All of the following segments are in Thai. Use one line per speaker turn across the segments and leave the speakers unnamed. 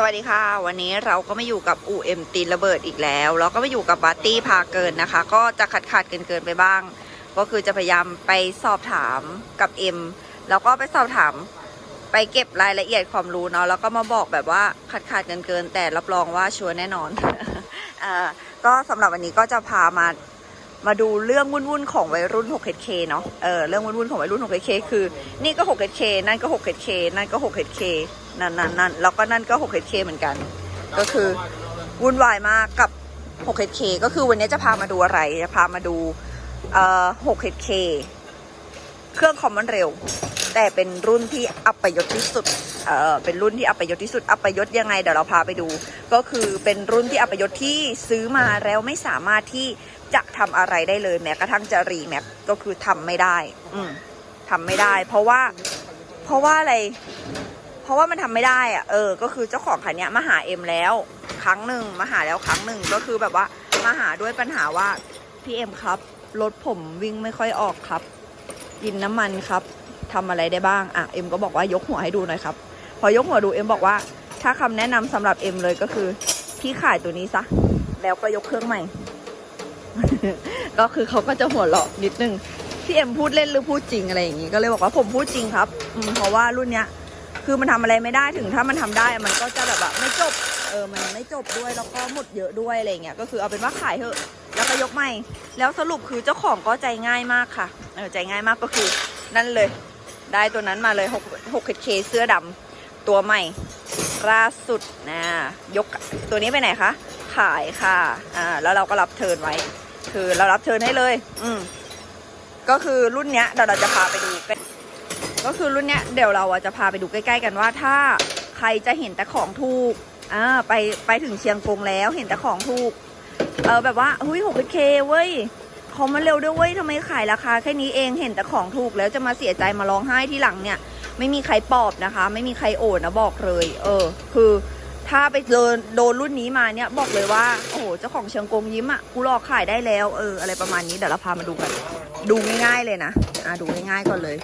สวัสดีค่ะ วันนี้เราก็มาอยู่กับอูเอ็มตีนระเบิดอีกแล้วแล้วก็มาอยู่กับบัตตี้พาเกินนะคะ ก็จะขาดขาดเกินเกินไปบ้าง ก็คือจะพยายามไปสอบถามกับเอ็มแล้วก็ไปสอบถามไปเก็บรายละเอียดความรู้เนาะแล้วก็มาบอกแบบว่าขาดขาดเกินเกินแต่รับรองว่าชัวร์แน่นอนอ่าก็สำหรับวันนี้ก็จะพามา มาดูเรื่องวุ่นๆของวัยรุ่น 6K เนาะ เออ เรื่องวุ่นๆของวัยรุ่น 6K คือ นี่ก็ 6K นั่นก็ 6K นั่นก็ 6K นั่นนั่นนั่นแล้วก็นั่นก็ 6K เหมือนกัน ก็คือวุ่นวายมากกับ 6K ก็คือวันนี้จะพามาดูอะไร จะพามาดู เอ่อ 6K เครื่องคอมมอนเร็ว แต่เป็นรุ่นที่อัปยศที่สุด เออเป็นรุ่นที่อัปยศที่สุด อัปยศยังไงเดี๋ยวเราพาไปดู ก็คือเป็นรุ่นที่อัปยศที่ซื้อมาแล้วไม่สามารถที่ จะทำอะไรได้เลยแม้กระทั่งจะรีแม็กก็คือทำไม่ได้ อืมทำไม่ได้ เพราะว่า เพราะว่าอะไร เพราะว่ามันทำไม่ได้อะเออ ก็คือเจ้าของคันเนี้ยมาหาเอ็มแล้ว ครั้งหนึ่งมาหาแล้วครั้งหนึ่งก็คือแบบว่ามาหาด้วยปัญหาว่าพี่เอ็มครับรถผมวิ่งไม่ค่อยออกครับ กินน้ำมันครับทำอะไรได้บ้างอะเอ็มก็บอกว่ายกหัวให้ดูหน่อยครับ พอยกหัวดูเอ็มบอกว่า ถ้าคำแนะนำสำหรับเอ็มเลยก็คือพี่ขายตัวนี้ซะแล้วก็ยกเครื่องใหม่ ก็คือเขาก็จะหัวเราะนิดนึงพี่เอ็มพูดเล่นหรือพูดจริงอะไรอย่างงี้ก็เลยบอกว่าผมพูดจริงครับเพราะว่ารุ่นเนี้ยคือมันทำอะไรไม่ได้ถึงถ้ามันทำได้มันก็จะแบบว่าไม่จบเออมันไม่จบด้วยแล้วก็หมดเยอะด้วยอะไรอย่างเงี้ยก็คือเอาเป็นว่าขายเถอะแล้วก็ยกใหม่แล้วสรุปคือเจ้าของก็ใจง่ายมากค่ะเออใจง่ายมากก็คือ นั่นเลย ได้ตัวนั้นมาเลย6 6 k เสื้อดำตัวใหม่ล่าสุดนะยกตัวนี้ไปไหนคะขายค่ะอ่าแล้วเราก็รับเทิร์นไว้ คือเรารับเทิร์นให้เลย อืมก็คือรุ่นเนี้ยเดี๋ยวเราจะพาไปดูก็คือรุ่นเนี้ยเดี๋ยวเราอะจะพาไปดูใกล้ ๆ กันว่าถ้าใครจะเห็นแต่ของถูกอ่าไปไปถึงเชียงกงแล้วเห็นแต่ของถูก เออแบบว่าเฮ้ย 6K เคเว้ยของมันเร็วด้วยเว้ยทำไมขายราคาแค่นี้เองเห็นแต่ของถูกแล้วจะมาเสียใจมาร้องไห้ที่หลังเนี่ย ไม่มีใครปอบนะคะ ไม่มีใครโอดนะบอกเลย เออ คือ ถ้าไปโดนโดนรุ่นนี้มาเนี่ยบอกเลยว่า โอ้โห เจ้าของเชียงกงยิ้มอะ่ะ กูรอขายได้แล้ว เออ อะไรประมาณนี้ เดี๋ยวเราพามาดูกัน ดูง่ายๆเลยนะ อ่าดูง่ายๆก่อนเลย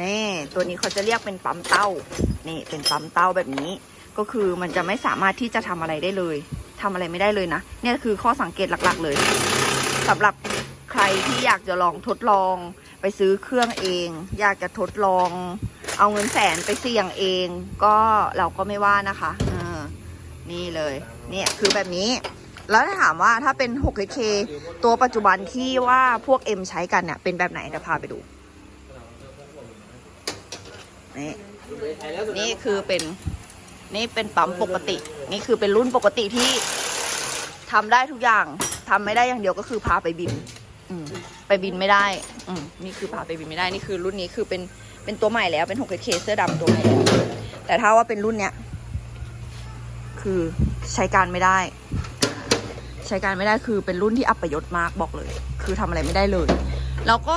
นี่ ตัวนี้เขาจะเรียกเป็นปั๊มเต้า นี่ เป็นปั๊มเต้าแบบนี้ ก็คือมันจะไม่สามารถที่จะทำอะไรได้เลยทำอะไรไม่ได้เลยนะ เนี่ยคือข้อสังเกตหลักๆเลยสำหรับใครที่อยากจะลองทดลอง ไปซื้อเครื่องเอง อยากจะทดลอง เอาเงินแสนไปเสี่ยงเอง ก็เราก็ไม่ว่านะคะ นี่เลย เนี่ยคือแบบนี้ แล้วถ้าถามว่าถ้าเป็น 6K ตัวปัจจุบันที่ว่าพวก M ใช้กันเนี่ยเป็นแบบไหนเดี๋ยวพาไปดู นี่นี่คือเป็น นี่เป็นปั๊มปกติ นี่คือเป็นรุ่นปกติที่ทำได้ทุกอย่างทำไม่ได้อย่างเดียวก็คือพาไปบินอืมไปบินไม่ได้ อืมนี่คือพาไปบินไม่ได้ นี่คือรุ่นนี้คือเป็นเป็นตัวใหม่แล้วเป็น 6K เสื้อดำตัวใหม่แล้วแต่ถ้าว่าเป็นรุ่นเนี้ย คือใช้การไม่ได้ ใช้การไม่ได้คือเป็นรุ่นที่อัปยศมากบอกเลย คือทำอะไรไม่ได้เลย แล้วก็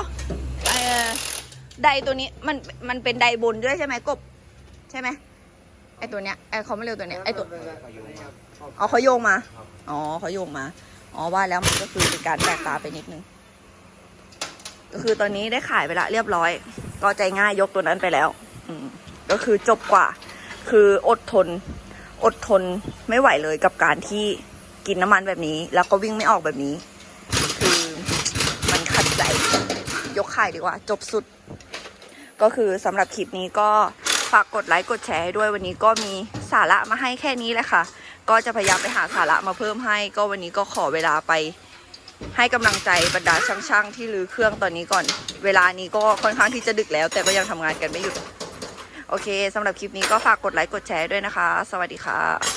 ไดตัวนี้มันมันเป็นไดบนด้วยใช่ไหมกบ ใช่ไหมไอตัวเนี้ยไอเขาไม่เร็วตัวเนี้ยไอตัวอ๋อเขาโยงมาอ๋อเขาโยงมาอ๋อว่าแล้วมันก็คือเป็นการแตกตาไปนิดนึงก็คือตอนนี้ได้ขายไปละเรียบร้อย ก็ใจง่ายยกตัวนั้นไปแล้ว อืมก็คือจบกว่า คืออดทน อดทนไม่ไหวเลยกับการที่กินน้ำมันแบบนี้ แล้วก็วิ่งไม่ออกแบบนี้ คือมันขัดใจ ยกขายดีกว่า จบสุด ก็คือสำหรับคลิปนี้ก็ฝากกดไลค์กดแชร์ให้ด้วยวันนี้ก็มีสาระมาให้แค่นี้แหละค่ะ ก็จะพยายามไปหาสาระมาเพิ่มให้ ก็วันนี้ก็ขอเวลาไปให้กำลังใจบรรดาช่างๆ ที่รื้อเครื่องตอนนี้ก่อน เวลานี้ก็ค่อนข้างที่จะดึกแล้ว แต่ก็ยังทำงานกันไม่หยุด โอเคสำหรับคลิปนี้ก็ฝากกดไลค์กดแชร์ด้วยนะคะ สวัสดีค่ะ